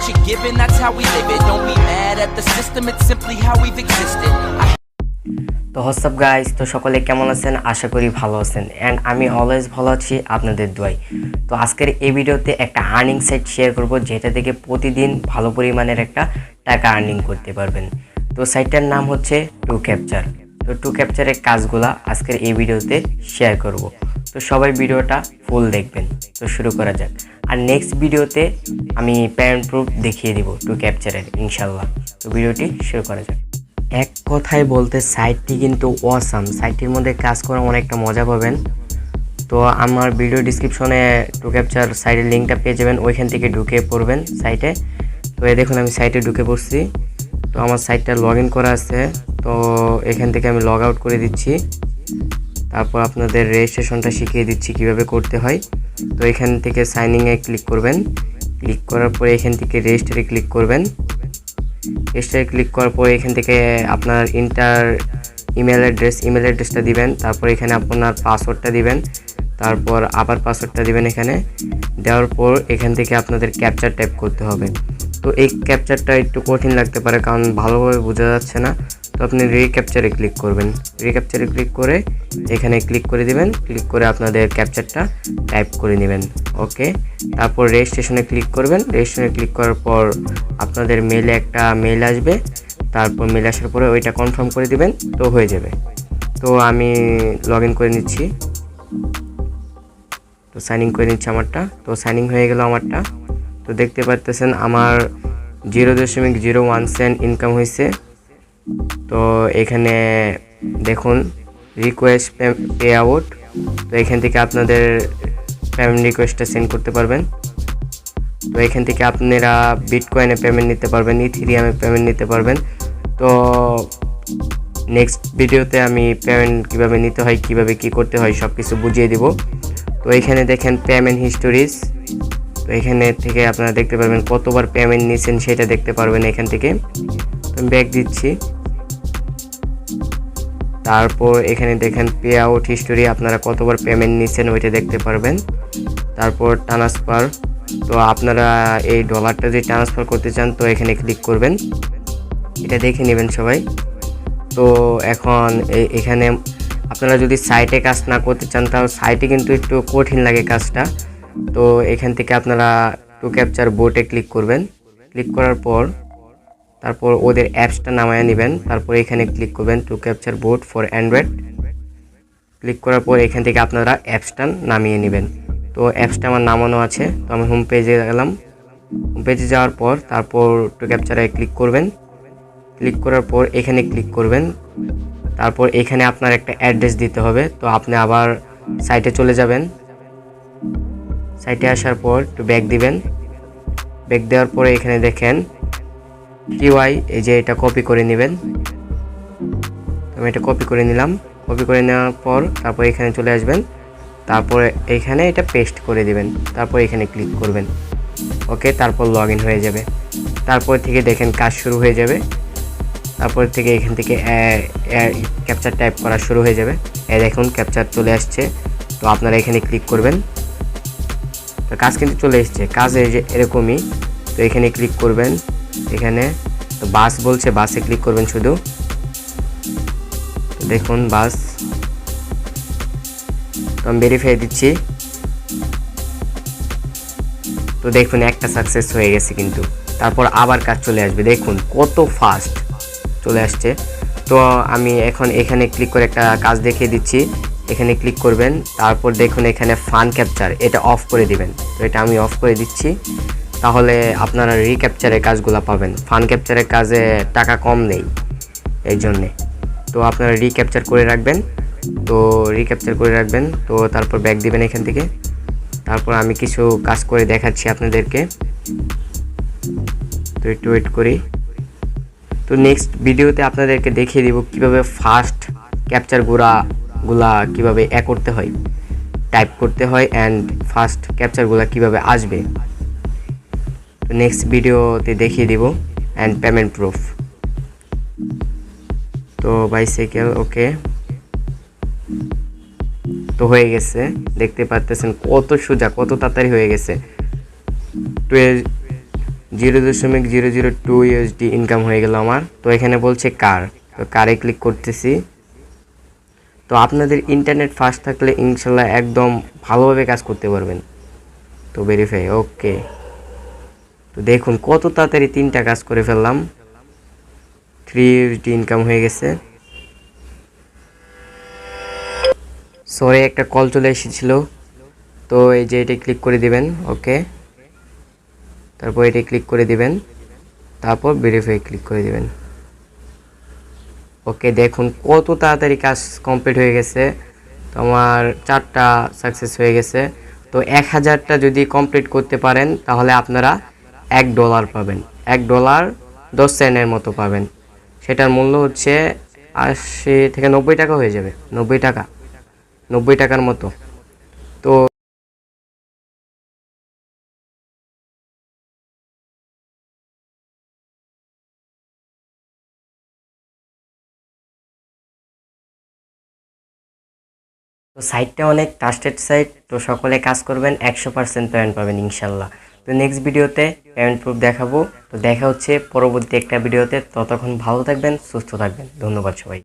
what you're given, that's how we live it. Don't be mad at the system, it's simply how we've existed. তো WhatsApp guys তো সকলে কেমন আছেন? আশা করি ভালো আছেন। অ্যান্ড আমি অলওয়েজ ভালো আছি আপনাদের দোয়াই তো আজকের এই ভিডিওতে একটা আর্নিং সাইট শেয়ার করব যেটা থেকে প্রতিদিন ভালো পরিমাণের একটা টাকা আর্নিং করতে পারবেন। তো সাইটটার নাম হচ্ছে টু ক্যাপচার তো টু ক্যাপচারের কাজগুলা আজকের এই ভিডিওতে শেয়ার করব। তো সবাই ভিডিওটা ফুল দেখবেন। তো শুরু করা যাক। আর নেক্সট ভিডিওতে আমি প্যারেন্ট প্রুফ দেখিয়ে দিব টু ক্যাপচারের ইনশাল্লাহ। তো ভিডিওটি শুরু করা যাক। এক কথায় বলতে সাইটটি কিন্তু ওয়াসাম সাইটটির মধ্যে কাজ করে অনেকটা মজা পাবেন। তো আমার ভিডিও ডিসক্রিপশনে টু ক্যাপচার সাইটের লিঙ্কটা পেয়ে যাবেন। ওইখান থেকে ঢুকে পড়বেন সাইটে তো এই দেখুন, আমি সাইটে ঢুকে পড়ছি। তো আমার সাইটটা লগ ইন করা আছে। তো এখান থেকে আমি লগ আউট করে দিচ্ছি। তারপর আপনাদের রেজিস্ট্রেশনটা শিখিয়ে দিচ্ছি কীভাবে করতে হয়। তো এখান থেকে সাইনিংয়ে ক্লিক করবেন। ক্লিক করার পরে এখান থেকে রেজিস্টারে ক্লিক করবেন। রেজিস্টারে ক্লিক করার পরে এখান থেকে আপনার ইন্টার ইমেল অ্যাড্রেস ইমেল অ্যাড্রেসটা দিবেন। তারপর এখানে আপনার পাসওয়ার্ডটা দিবেন। তারপর আবার পাসওয়ার্ডটা দিবেন এখানে। দেওয়ার পর এখান থেকে আপনাদের ক্যাপচার টাইপ করতে হবে। তো এই ক্যাপচারটা একটু কঠিন লাগতে পারে, কারণ ভালোভাবে বোঝা যাচ্ছে না। তো আপনি রিক্যাপচারে ক্লিক করবেন। রিক্যাপচারে ক্লিক করে এখানে ক্লিক করে দিবেন। ক্লিক করে আপনাদের ক্যাপচারটা টাইপ করে নেবেন। ওকে তারপর রেজিস্ট্রেশনে ক্লিক করবেন। রেজিস্ট্রেশনে ক্লিক করার পর আপনাদের মেলে একটা মেল আসবে। তারপর মেল আসার পরে ওইটা কনফার্ম করে দিবেন, তো হয়ে যাবে। তো আমি লগ করে নিচ্ছি। তো সাইন করে নিচ্ছি আমারটা। তো সাইনিং হয়ে গেল আমারটা। তো দেখতে পাচ্তেছেন আমার জিরো দশমিক জিরো ওয়ান সেন্ট ইনকাম হয়েছে তো এখানে দেখুন রিকোয়েস্ট পে আউট তো এখান থেকে আপনাদের পেমেন্ট রিকোয়েস্টটা সেন্ড করতে পারবেন। তো এখান থেকে আপনারা বিটকয়েনে পেমেন্ট নিতে পারবেন ইথিরিয়ামে পেমেন্ট নিতে পারবেন। তো নেক্সট ভিডিওতে আমি পেমেন্ট কীভাবে নিতে হয়, কীভাবে কি করতে হয় সব কিছু বুঝিয়ে দিব। তো এখানে দেখেন পেমেন্ট হিস্টোরিজ তো এখানে থেকে আপনারা দেখতে পারবেন কতবার পেমেন্ট নিয়েছেন সেটা দেখতে পারবেন এখান থেকে। তো ব্যাক দিচ্ছি। তারপর এখানে দেখেন পে আউট হিস্টোরি আপনারা কতবার পেমেন্ট নিচ্ছেন ওইটা দেখতে পারবেন। তারপর ট্রান্সফার তো আপনারা এই ডলারটা যদি ট্রান্সফার করতে চান, তো এখানে ক্লিক করবেন। এটা দেখে নেবেন সবাই। তো এখন এখানে আপনারা যদি সাইটে কাজ না করতে চান, তাহলে সাইটে কিন্তু একটু কঠিন লাগে কাজটা। তো এখান থেকে আপনারা টু ক্যাপচার বোটে ক্লিক করবেন। ক্লিক করার পর তারপর ওদের অ্যাপসটা নামায় নেবেন। তারপর এখানে ক্লিক করবেন two captcha bot for Android click করার পর এখান থেকে আপনারা অ্যাপসটা নামিয়ে নেবেন। তো অ্যাপসটা আমার নামানো আছে। তো আমি হোম পেজে গেলাম। হোম পেজে যাওয়ার পর তারপর টু ক্যাপচারে ক্লিক করবেন। ক্লিক করার পর এখানে ক্লিক করবেন। তারপর এখানে আপনার একটা অ্যাড্রেস দিতে হবে। তো আপনি আবার সাইটে চলে যাবেন। সাইটে আসার পর একটু ব্যাগ দিবেন। ব্যাগ দেওয়ার পরে এখানে দেখেন টিওয়াই এই যে এটা কপি করে নেবেন। আমি এটা কপি করে নিলাম। কপি করে নেওয়ার পর তারপর এখানে চলে আসবেন। তারপরে এখানে এটা পেস্ট করে দিবেন। তারপর এখানে ক্লিক করবেন। ওকে তারপর লগ হয়ে যাবে। তারপর থেকে দেখেন কাজ শুরু হয়ে যাবে। তারপর থেকে এখান থেকে ক্যাপচার টাইপ করা শুরু হয়ে যাবে। এ দেখুন ক্যাপচার চলে আসছে। তো আপনারা এখানে ক্লিক করবেন। তো কাজ কিন্তু চলে এসছে। কাজ এরকমই। তো এখানে ক্লিক করবেন। এখানে। তো বাস বলছে, বাসে ক্লিক করবেন শুধু। দেখুন বাস। তো আমি ভেরিফাই দিচ্ছি। তো দেখুন, একটা সাকসেস হয়ে গেছে কিন্তু। তারপর আবার কাজ চলে আসবে। দেখুন কত ফাস্ট চলে আসছে। তো আমি এখন এখানে ক্লিক করে একটা কাজ দেখিয়ে দিচ্ছি। এখানে ক্লিক করবেন। তারপর দেখুন এখানে ফান ক্যাপচার এটা অফ করে দিবেন। তো এটা আমি অফ করে দিচ্ছি। তাহলে আপনারা রিক্যাপচারের কাজগুলো পাবেন। ফান ক্যাপচারের কাজে টাকা কম নেই এই জন্যে। তো আপনারা রিক্যাপচার করে রাখবেন। তো রিক্যাপচার করে রাখবেন। তো তারপর ব্যাগ দিবেন এখান থেকে। তারপর আমি কিছু কাজ করে দেখাচ্ছি আপনাদেরকে। তো একটু ওয়েট করি। তো নেক্সট ভিডিওতে আপনাদেরকে দেখিয়ে দিব কীভাবে ফার্স্ট ক্যাপচারগুলা কীভাবে এ করতে হয়। টাইপ করতে হয় অ্যান্ড ফার্স্ট ক্যাপচারগুলো কীভাবে আসবে। নেক্সট ভিডিওতে দেখিয়ে দিব অ্যান্ড পেমেন্ট প্রুফ তো বাইসাইকেল ওকে তো হয়ে গেছে, দেখতে পাচ্তেছেন কত সোজা, কত তাড়াতাড়ি হয়ে গেছে। জিরো দশমিক zero zero two USD income হয়ে গেল আমার। তো এখানে বলছে কার তো কারে ক্লিক করতেছি। তো আপনাদের ইন্টারনেট ফাস্ট থাকলে ইনশাল্লাহ একদম ভালোভাবে কাজ করতে পারবেন। তো ভেরিফাই ওকে তো দেখুন কত তাড়াতাড়ি তিনটা কাজ করে ফেললাম। থ্রি ইউএসডি ইনকাম হয়ে গেছে। সরে একটা কল চলে এসেছিল। তো এই যে এটা ক্লিক করে দিবেন ওকে তারপর এটা ক্লিক করে দিবেন। তারপর ভেরিফাই ক্লিক করে দিবেন। ওকে দেখুন কত তাড়াতাড়ি কাজ কমপ্লিট হয়ে গেছে। তো আমার চারটা সাকসেস হয়ে গেছে। তো এক হাজারটা যদি কমপ্লিট করতে পারেন, তাহলে আপনারা এক ডলার পাবেন। এক ডলার দশ সেন্টের মতো পাবেন। সেটার মূল্য হচ্ছে আশি থেকে নব্বই টাকা হয়ে যাবে। নব্বই টাকা। নব্বই টাকার মতো। তো তো সাইটটা অনেক ট্রাস্টেড সাইট তো সকলে কাজ করবেন, একশো পার্সেন্ট পেমেন্ট পাবেন ইনশাল্লাহ। তো নেক্সট ভিডিওতে পেমেন্ট প্রুফ দেখাবো। তো দেখা হচ্ছে পরবর্তী একটা ভিডিওতে। ততক্ষণ ভালো থাকবেন, সুস্থ থাকবেন। ধন্যবাদ সবাই